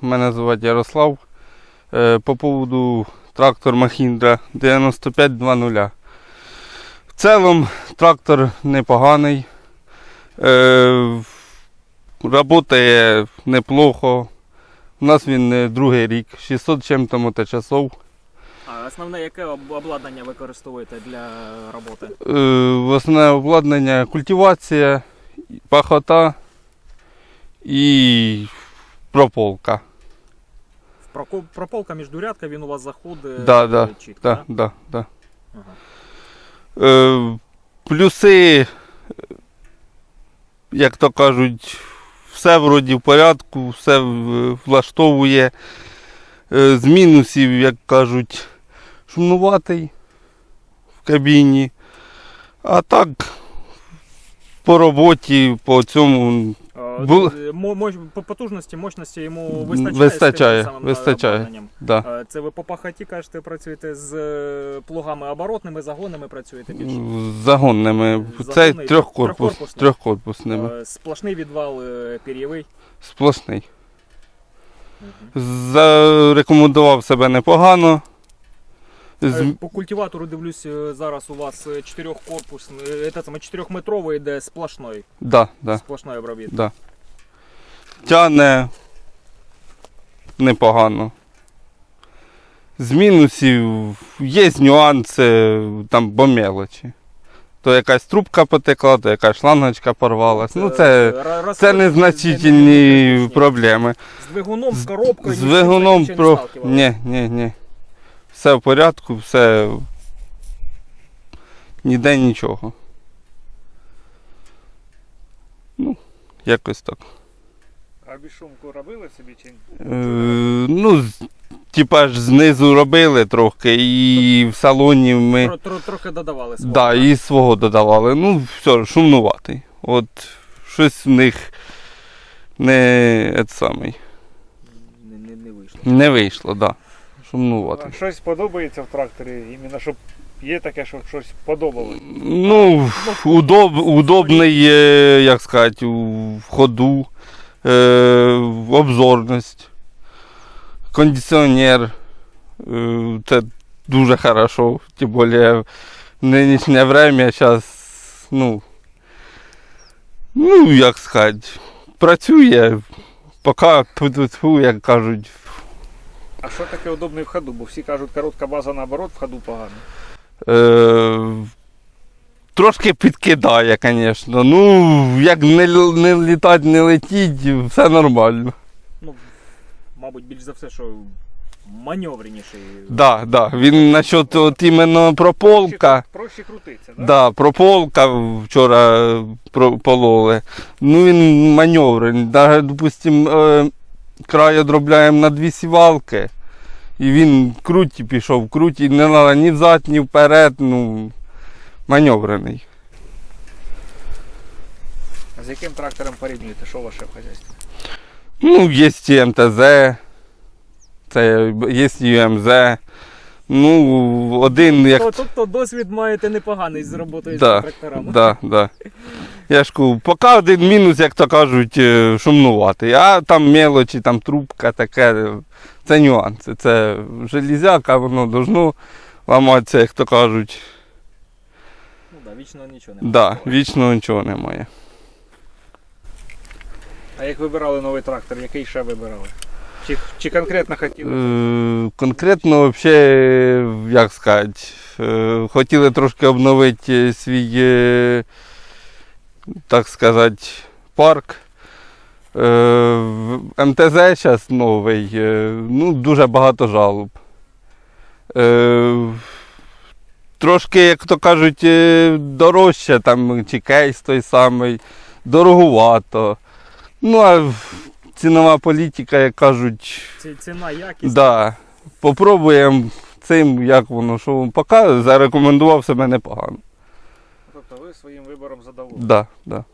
Мене звати Ярослав. Е, По поводу трактор Махіндра 9520. В цілому трактор непоганий. Е, Работає неплохо. У нас він е, другий рік, 600 чим-то моточасов. А основне яке обладнання використовуєте для роботи? Основне обладнання культивація, пахота і прополка. Прополка міждурядка, він у вас заходить Да, да, чітко, Да, да, да. Ага. Е, плюси, як то кажуть, все вроді в порядку, все влаштовує. Е, з мінусів, як кажуть, шумнуватий в кабіні. А так, по роботі, по цьому Бу- е, мо- мощ- По потужності, мощності йому вистачає? Вистачає, самим вистачає. обладнанням? да. Це ви по пахоті кажете, працюєте з е, плугами оборотними, загонами працюєте більше? загонними. Це трьохкорпус, трьохкорпусними. Сплошний відвал е, пір'євий. Сплошний. Зарекомендував себе непогано. З- Е, По культиватору дивлюсь, е, зараз у вас е, чотирьохкорпусний, е, це саме чотирьохметровий, де сплошной, Да, да, сплошной обробіток. да. Тяне непогано. З мінусів є нюанси там по мелочі. То якась трубка потекла, то якась шлангочка порвалась. Ну це, ра- розход- це незначительні не- не- не- проблеми. З двигуном, з коробкою. З ні з чим двигуном ще не про. сталкивались? Ні, ні, ні. Все в порядку, все. Ніде нічого. Ну, якось так. А бішумку робили собі чи ні? Е, ну, типа ж знизу робили трохи, і в салоні ми. Тро- тро- Трохи додавали свого. Да, і свого додавали. Ну, все, шумнуватий. От щось в них не, е, самий, Не, не, не вийшло. не вийшло, да. А Шумнуватий. щось подобається в тракторі, іменно щоб є таке, щоб щось подобалось. Ну, удоб, удобний, як сказати, в ходу, е, обзорність, кондиціонер. Е, це дуже хорошо. Тим більше в нинішнє время зараз, ну, ну, як сказати, працює, поки як кажуть, А що таке удобний в ходу? Бо всі кажуть, коротка база наоборот в ходу погано. Е, трошки підкидає, звісно. Ну, як не, л- не літати, не летіть, все нормально. Ну, мабуть, більш за все, що маневреніший. Да, да. Він насчет от іменно прополка. Проще, проще крутиться, да? Да, прополка вчора про- пололи. Ну він маневрений. Навіть, допустим, е, край одробляємо на дві сівалки. І він круті пішов, круті, не треба ні взад, ні вперед. Ну, маневрений. А з яким трактором порівнюєте? Що ваше в хазяйстві? Ну, є і МТЗ, це є і ЮМЗ. Ну, один як. То- Тобто досвід маєте непоганий з роботою Да, з тракторами. Да, да. Я ж кажу, поки один мінус, як то кажуть, е, шумнувати. А там мелочі, там трубка таке, це нюанси. Це железяка, воно должно ламатися, як то кажуть. Ну да, вічно нічого не Да, вічно нічого немає. А як вибирали новий трактор, який ще вибирали? Чи, чи конкретно хотіли? Е, Конкретно, взагалі, як сказати, е, хотіли трошки обновити свій, е, так сказати, парк. МТЗ зараз новий, ну, дуже багато жалоб. Трошки, як то кажуть, дорожче, там, чи кейс той самий, дороговато. Ну, а цінова політика, як кажуть, Ці- Ціна, якість. Да. Попробуємо цим, як воно, що поки зарекомендував себе непогано. Тобто ви своїм вибором задоволені. Да, да.